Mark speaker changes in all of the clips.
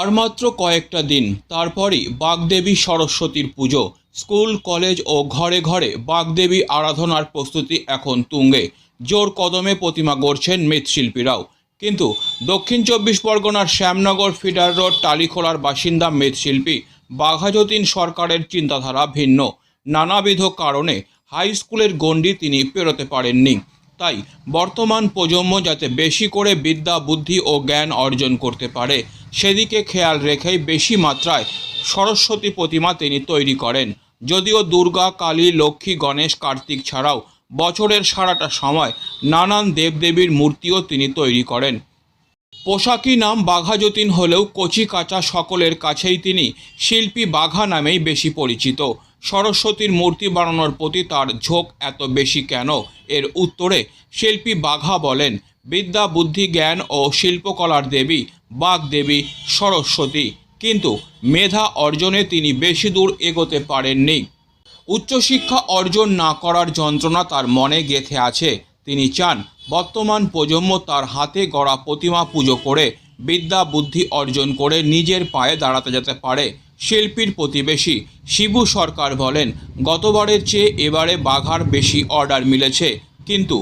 Speaker 1: আর মাত্র কয়েকটা দিন, তারপরই বাগদেবী সরস্বতীর পুজো। স্কুল, কলেজ ও ঘরে ঘরে বাগদেবী আরাধনার প্রস্তুতি এখন তুঙ্গে। জোর কদমে প্রতিমা গড়ছেন মৃৎশিল্পীরাও। কিন্তু দক্ষিণ চব্বিশ পরগনার শ্যামনগর ফিডার রোড টালিখোলার বাসিন্দা মৃৎশিল্পী বাঘাযতীন সরকারের চিন্তাধারা ভিন্ন। নানাবিধ কারণে হাই স্কুলের গণ্ডি তিনি পেরোতে পারেননি। তাই বর্তমান প্রজন্ম যাতে বেশি করে বিদ্যা, বুদ্ধি ও জ্ঞান অর্জন করতে পারে, সেদিকে খেয়াল রেখেই বেশি মাত্রায় সরস্বতী প্রতিমা তিনি তৈরি করেন। যদিও দুর্গা, কালী, লক্ষ্মী, গণেশ, কার্তিক ছাড়াও বছরের সারাটা সময় নানান দেবদেবীর মূর্তিও তিনি তৈরি করেন। পোশাকি নাম বাঘা যতীন হলেও কচি কাঁচা সকলের কাছেই তিনি শিল্পী বাঘা নামেই বেশি পরিচিত। সরস্বতীর মূর্তি বানানোর প্রতি তার ঝোঁক এত বেশি কেন? এর উত্তরে শিল্পী বাঘা বলেন, বিদ্যা, বুদ্ধি, জ্ঞান ও শিল্পকলার দেবী বাঘ দেবী সরস্বতী। কিন্তু মেধা অর্জনে তিনি বেশি দূর এগোতে পারেননি। উচ্চশিক্ষা অর্জন না করার যন্ত্রণা তার মনে গেঁথে আছে। তিনি চান, বর্তমান প্রজন্ম তার হাতে গড়া প্রতিমা পুজো করে বিদ্যা বুদ্ধি অর্জন করে নিজের পায়ে দাঁড়াতে যেতে পারে। শিল্পীর প্রতিবেশী শিবু সরকার বলেন, গতবারের চেয়ে এবারে বাঘার বেশি অর্ডার মিলেছে। কিন্তু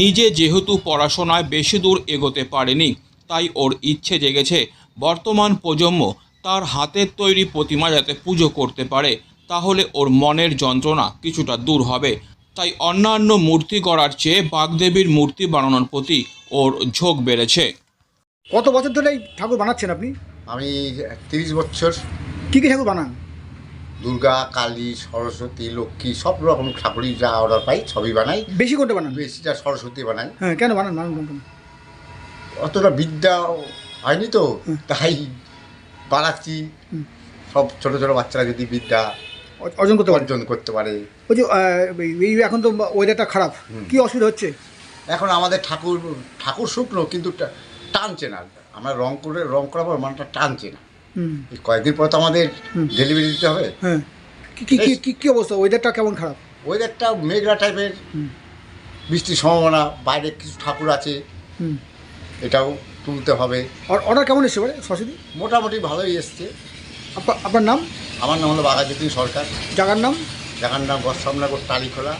Speaker 1: নিজে যেহেতু পড়াশোনায় বেশি দূর এগোতে পারেনি, তাই ওর ইচ্ছে জেগেছে বর্তমান প্রজন্ম তার হাতের তৈরি প্রতিমা যাতে পুজো করতে পারে। তাহলে ওর মনের যন্ত্রণা কিছুটা দূর হবে। তাই অন্যান্য মূর্তি গড়ার চেয়ে বাগদেবীর মূর্তি বানানোর প্রতি ওর ঝোঁক বেড়েছে।
Speaker 2: কত বছর ধরে এই ঠাকুর বানাচ্ছেন আপনি?
Speaker 3: আমি তিরিশ বছর।
Speaker 2: কী কী ঠাকুর বানান?
Speaker 3: দুর্গা কালী সরস্বতী লক্ষ্মী সব রকম ঠাকুরই যা অর্ডার পাই সবই বানাই।
Speaker 2: বেশি কোনটা বানান?
Speaker 3: বেশিটা সরস্বতী বানাই।
Speaker 2: হ্যাঁ কেন বানান? বানান কোনটা?
Speaker 3: অতটা বিদ্যা হয়নি তো। তাই বানাচ্ছি। সব ছোট ছোট বাচ্চারা যদি বিদ্যা
Speaker 2: অর্জন করতে
Speaker 3: অর্জন করতে পারে।
Speaker 2: ওই যে এই- এখন তো ওয়েদারটা খারাপ। কি অসুবিধা হচ্ছে?
Speaker 3: এখন আমাদের ঠাকুর ঠাকুর শুকনো কিন্তু টানছে না। আমরা রং করে রং করার পর মানটা টানছে না।
Speaker 2: হুম।
Speaker 3: এই কয়েকদিন পর তো আমাদের ডেলিভারি দিতে হবে।
Speaker 2: হ্যাঁ। কি- কি কি- কি কি অবস্থা? ওয়েদারটা কেমন খারাপ?
Speaker 3: ওয়েদারটা মেঘলা টাইপের বৃষ্টির সম্ভাবনা বাইরে কিছু ঠাকুর আছে। এটাও তুলতে হবে।
Speaker 2: আর অর্ডার কেমন এসছে সরস্বতী?
Speaker 3: মোটামুটি ভালোই এসছে।
Speaker 2: আপনার নাম?
Speaker 3: আমার নাম হলো বাঘাজ্যোতি সরকার।
Speaker 2: জায়গার নাম?
Speaker 3: জায়গার নাম গসামনগর টালিখোলা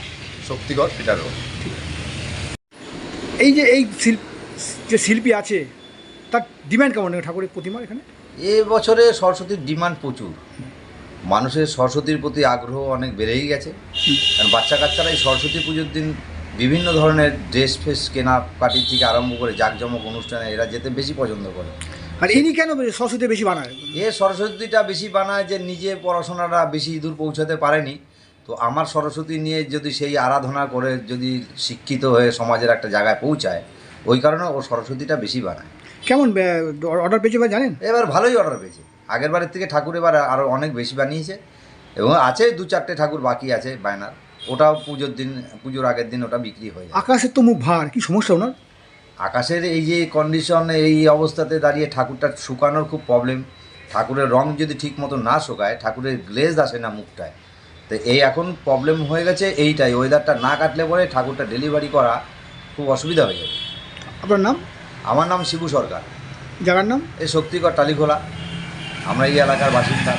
Speaker 3: শক্তিগড় রোড
Speaker 2: এই যে এই শিল্প যে শিল্পী আছে তার ডিমান্ড কেমন ঠাকুরের প্রতিমা এখানে?
Speaker 4: এ বছরে সরস্বতীর ডিমান্ড প্রচুর। মানুষের সরস্বতীর প্রতি আগ্রহ অনেক বেড়েই গেছে। কারণ বাচ্চা কাচ্চারা এই সরস্বতী পুজোর দিন বিভিন্ন ধরনের ড্রেস ফ্রেস কেনাকাটির থেকে আরম্ভ করে জাঁকজমক অনুষ্ঠানে এরা যেতে বেশি পছন্দ করে।
Speaker 2: আর ইনি কেন সরস্বতী বেশি বানায়?
Speaker 4: এ সরস্বতীটা বেশি বানায় যে নিজে পড়াশোনাটা বেশি দূর পৌঁছাতে পারেনি। তো আমার সরস্বতী নিয়ে যদি সেই আরাধনা করে যদি শিক্ষিত হয়ে সমাজের একটা জায়গায় পৌঁছায় ওই কারণে ও সরস্বতীটা বেশি বানায়।
Speaker 2: কেমন অর্ডার পেয়েছে বা জানেন?
Speaker 4: এবার ভালোই অর্ডার পেয়েছে। আগের বারের থেকে ঠাকুর এবার আরও অনেক বেশি বানিয়েছে। এবং আছে দু চারটে ঠাকুর বাকি আছে বায়নার। ওটাও পুজোর দিন পুজোর আগের দিন ওটা বিক্রি হয়ে যায়।
Speaker 2: আকাশের তো মুখ ভার কি সমস্যা ওনার?
Speaker 4: আকাশের এই যে কন্ডিশন এই অবস্থাতে দাঁড়িয়ে ঠাকুরটা শুকানোর খুব প্রবলেম ঠাকুরের রং যদি ঠিক মতো না শুকায় ঠাকুরের গ্লেজ আসে না মুখটায়। তো এই এখন প্রবলেম হয়ে গেছে এইটাই। ওয়েদারটা না কাটলে পরে ঠাকুরটা ডেলিভারি করা খুব অসুবিধা হয়ে যাবে।
Speaker 2: আপনার নাম?
Speaker 4: আমার নাম শিবু সরকার।
Speaker 2: জায়গার নাম?
Speaker 4: এই শক্তিগড় টালিখোলা। আমরা এই এলাকার বাসিন্দা।